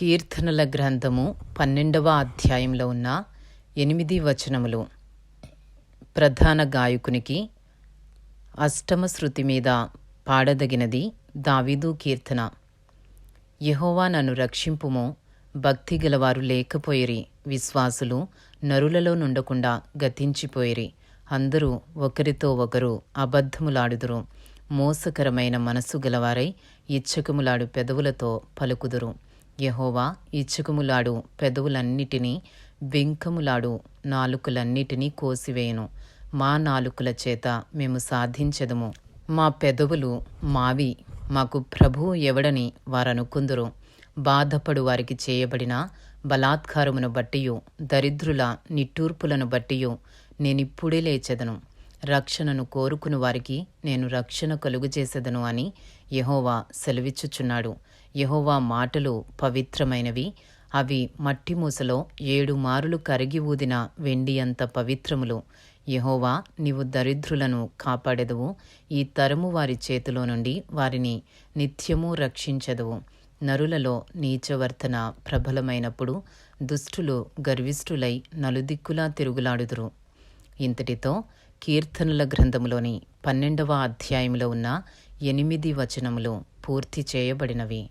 కీర్తనల గ్రంథము పన్నెండవ అధ్యాయంలో ఉన్న ఎనిమిది వచనములు. ప్రధాన గాయకునికి అష్టమ శృతి మీద పాడదగినది దావీదు కీర్తన. యహోవా నన్ను రక్షింపుము భక్తి గలవారు లేకపోయిరి విశ్వాసులు నరులలో నుండకుండా గతించిపోయిరి. అందరూ ఒకరితో ఒకరు అబద్ధములాడుదురు మోసకరమైన మనస్సు గలవారై ఇచ్చకములాడు పెదవులతో పలుకుదురు. యహోవా ఇచ్చుకుములాడు పెదవులన్నిటినీ వెంకములాడు నాలుకలన్నిటినీ కోసివేయను. మా నాలుకల చేత మేము సాధించెదము. మా పెదవులు మావి మాకు ప్రభువు ఎవడని వారనుకుందురు. బాధపడు వారికి చేయబడిన బలాత్కారమును బట్టియు దరిద్రుల నిట్టూర్పులను బట్టియు నేనిప్పుడే లేచెదను. రక్షణను కోరుకుని వారికి నేను రక్షణ కలుగుచేసేదను అని యహోవా సెలవిచ్చుచున్నాడు. యహోవా మాటలు పవిత్రమైనవి. అవి మట్టి మూసలో ఏడు మారులు కరిగి ఊదిన వెండి అంత పవిత్రములు. యహోవా నీవు దరిద్రులను కాపాడెదవు. ఈ తరము వారి చేతిలో నుండి వారిని నిత్యము రక్షించెదవు. నరులలో నీచవర్తన ప్రబలమైనప్పుడు దుష్టులు గర్విష్ఠులై నలుదిక్కులా తిరుగులాడుదురు. ఇంతటితో కీర్తనల గ్రంథములోని పన్నెండవ అధ్యాయములో ఉన్న ఎనిమిది వచనములు పూర్తి చేయబడినవి.